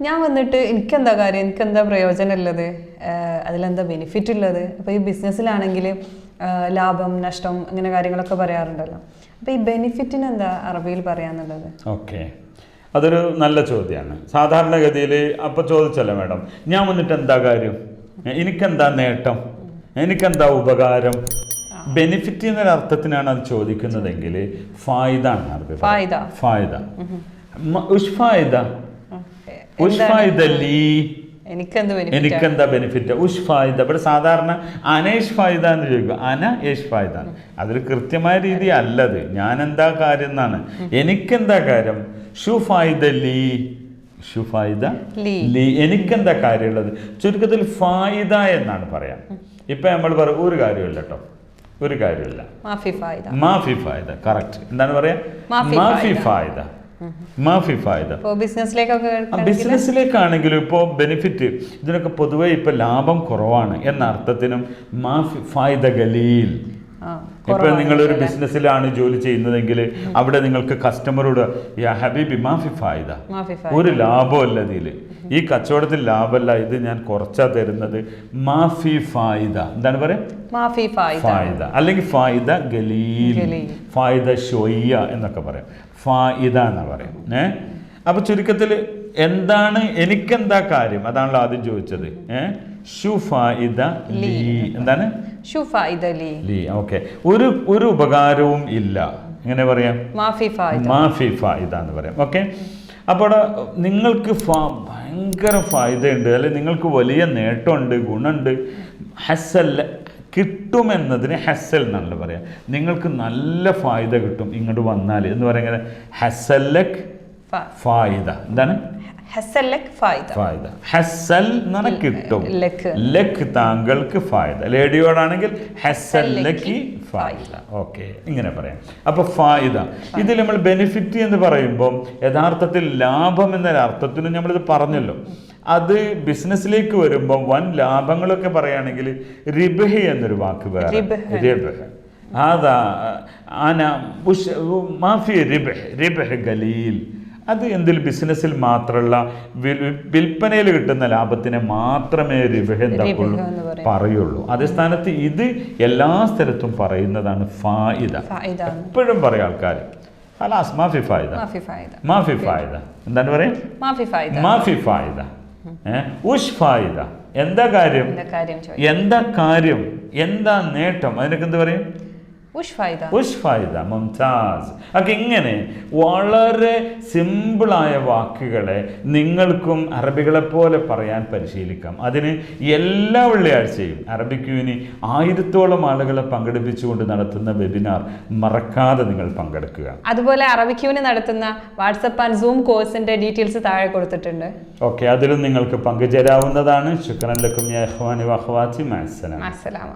ഞാൻ വന്നിട്ട് എനിക്കെന്താ കാര്യം? എനിക്കെന്താ പ്രയോജനം ഉള്ളത് അതിലെന്താ ബെനിഫിറ്റ് ഉള്ളത് അപ്പോൾ ഈ ബിസിനസ്സിലാണെങ്കിൽ ലാഭം നഷ്ടം അങ്ങനെ കാര്യങ്ങളൊക്കെ പറയാറുണ്ടല്ലോ. അപ്പോൾ ഈ ബെനിഫിറ്റിന് എന്താ അറബിയിൽ പറയാന്നുള്ളത്? ഓക്കെ. അതൊരു നല്ല ചോദ്യമാണ് സാധാരണഗതിയിൽ അപ്പോൾ ചോദിച്ചല്ലോ മാഡം ഞാൻ വന്നിട്ട് എന്താ കാര്യം? എനിക്കെന്താ നേട്ടം? എനിക്കെന്താ ഉപകാരം? ബെനിഫിറ്റ് എന്നൊരു അർത്ഥത്തിനാണ് അത് ചോദിക്കുന്നതെങ്കിൽ ഫായ്ദ ആണ് അറബി ഫായ്ദ. ഫായിദ. ഫായിദ. മ- ഉഷ് ഫായിദ Okay. ഉഷ് ഫായിദ ലീ എനിക്കെന്ത് ബെനിഫിറ്റ് ഉഷ് ഫായിദ ഇവിടെ സാധാരണ അനേഷ് ഫായിദ എന്ന് ചോദിക്കും. അന യേഷ് ഫായിദ അതൊരു കൃത്യമായ രീതി അല്ലത്. ഞാൻ എന്താ കാര്യം എന്നാണ്. എനിക്കെന്താ കാര്യം? ഷു ഫായിദ ലീ ഷു ഫായിദ ലീ. എനിക്കെന്താ കാര്യമുള്ളത്? ചുരുക്കത്തിൽ ഫായിദ എന്നാണ് പറയാം. ഇപ്പൊ നമ്മൾ പറയും ഒരു കാര്യമില്ല കേട്ടോ ഒരു കാര്യമില്ല മാഫി ഫായിദ കറക്റ്റ്. എന്താണ് പറയാ? മാഫി ഫായിദ. മാഫി ഫായദ. ബിസിനസ്സിലേക്കാണെങ്കിലും ഇപ്പോൾ ബെനിഫിറ്റ് ഇതിനൊക്കെ പൊതുവേ ഇപ്പോൾ ലാഭം കുറവാണ്. എന്ന അർത്ഥത്തിനും മാഫി ഫായ്ദ ഗലീൽ. ആ നിങ്ങൾ ഒരു ബിസിനസ്സിലാണ് ജോലി ചെയ്യുന്നതെങ്കിൽ അവിടെ നിങ്ങൾക്ക് കസ്റ്റമറോട് ഹബീബി മാഫി ഫായിദ. ഒരു ലാഭമല്ല ഇതിൽ ഈ കച്ചവടത്തിൽ ലാഭമല്ല ഇത് ഞാൻ കുറച്ചാ തരുന്നത്. മാഫി ഫായിദ. എന്താണ് പറയാ? മാഫി ഫായിദ. അല്ലെങ്കിൽ ഫായിദ ഗലീൽ. ഗലീൽ. ഫായിദ ഷൊയ്യ എന്നൊക്കെ പറയാം. ഫായിദ എന്ന് പറയാം. ഏഹ് അപ്പൊ ചുരുക്കത്തിൽ എന്താണ് എനിക്കെന്താ കാര്യം? അതാണല്ലോ ആദ്യം ചോദിച്ചത്. എന്താണ്? ഓക്കെ. ഒരു ഒരു ഉപകാരവും ഇല്ല. എങ്ങനെ പറയാം? മാഫി ഫായിദ. എന്ന് പറയാം. ഓക്കെ. അപ്പോൾ നിങ്ങൾക്ക് ഫാ ഭയങ്കര ഫായിദയുണ്ട്. അല്ലെങ്കിൽ നിങ്ങൾക്ക് വലിയ നേട്ടമുണ്ട് ഗുണമുണ്ട്. ഹസല്ല കിട്ടുമെന്നതിന് ഹസൽ എന്നാണല്ലോ പറയാം. നിങ്ങൾക്ക് നല്ല ഫായിദ കിട്ടും ഇങ്ങോട്ട് വന്നാൽ എന്ന് പറയുന്നത് ഹസല്ലക് ഫായിദ. എന്താണ്? ഫായിദ ഫായിദ ഹസൽ എന്ന് കിട്ടും ലക്ക്. ലക്ക് താങ്കൾക്ക് ഫായിദ ലേഡിയോടാണെങ്കിൽ ഹസല്ലക്ക് ഫായിദ ഓക്കെ ഇങ്ങനെ പറയാം അപ്പൊ ഫായിദ ഇതിൽ നമ്മൾ ബെനിഫിറ്റ് എന്ന് പറയുമ്പോൾ യഥാർത്ഥത്തിൽ ലാഭം എന്നൊരു അർത്ഥത്തിനും നമ്മളിത് പറഞ്ഞല്ലോ അത് ബിസിനസ്സിലേക്ക് വരുമ്പോൾ വൻ ലാഭങ്ങളൊക്കെ പറയുകയാണെങ്കിൽ റിബഹി എന്നൊരു വാക്ക് വേറെ റിബ്ഹ്. റിബഹ് هذا أنا مش ما في ربح ربح قليل അത് എന്തിൽ? ബിസിനസ്സിൽ മാത്രമുള്ള വിൽപ്പനയിൽ കിട്ടുന്ന ലാഭത്തിനെ മാത്രമേ റിബഹ് എന്താക്കുള്ളൂ പറയുള്ളൂ. അതേ സ്ഥാനത്ത് ഇത് എല്ലാ സ്ഥലത്തും പറയുന്നതാണ് ഫായിദ. എപ്പോഴും പറയും ആൾക്കാർ അലാസ് മാഫി ഫായിദ. മാഫി ഫായിദ. എന്താണ് പറയാ? മാഫി ഫായിദ? ഉഷ് ഫായിദ. എന്താ കാര്യം? എന്താ കാര്യം? എന്താ നേട്ടം? അതിനൊക്കെ എന്ത് പറയും? ഉഷ് ഫായിദ മുംതാസ് ഒക്കെ ഇങ്ങനെ വളരെ സിമ്പിളായ വാക്കുകളെ നിങ്ങൾക്കും അറബികളെ പോലെ പറയാൻ പരിശീലിക്കാം. അതിന് എല്ലാ വെള്ളിയാഴ്ചയും അറബിക് യൂനി ആയിരത്തോളം ആളുകളെ പങ്കെടുപ്പിച്ചുകൊണ്ട് നടത്തുന്ന വെബിനാർ മറക്കാതെ നിങ്ങൾ പങ്കെടുക്കുക. അതുപോലെ അറബിക്യൂന് നടത്തുന്ന വാട്സപ്പ് ആൻഡ് സൂം കോഴ്സിന്റെ ഡീറ്റെയിൽസ് താഴെ കൊടുത്തിട്ടുണ്ട്. ഓക്കെ അതിലും നിങ്ങൾക്ക് പങ്കുചേരാവുന്നതാണ്. ശുക്രൻ ലക്കും അഹ്വാനി വഹ്വാത്തി അസ്സലാമ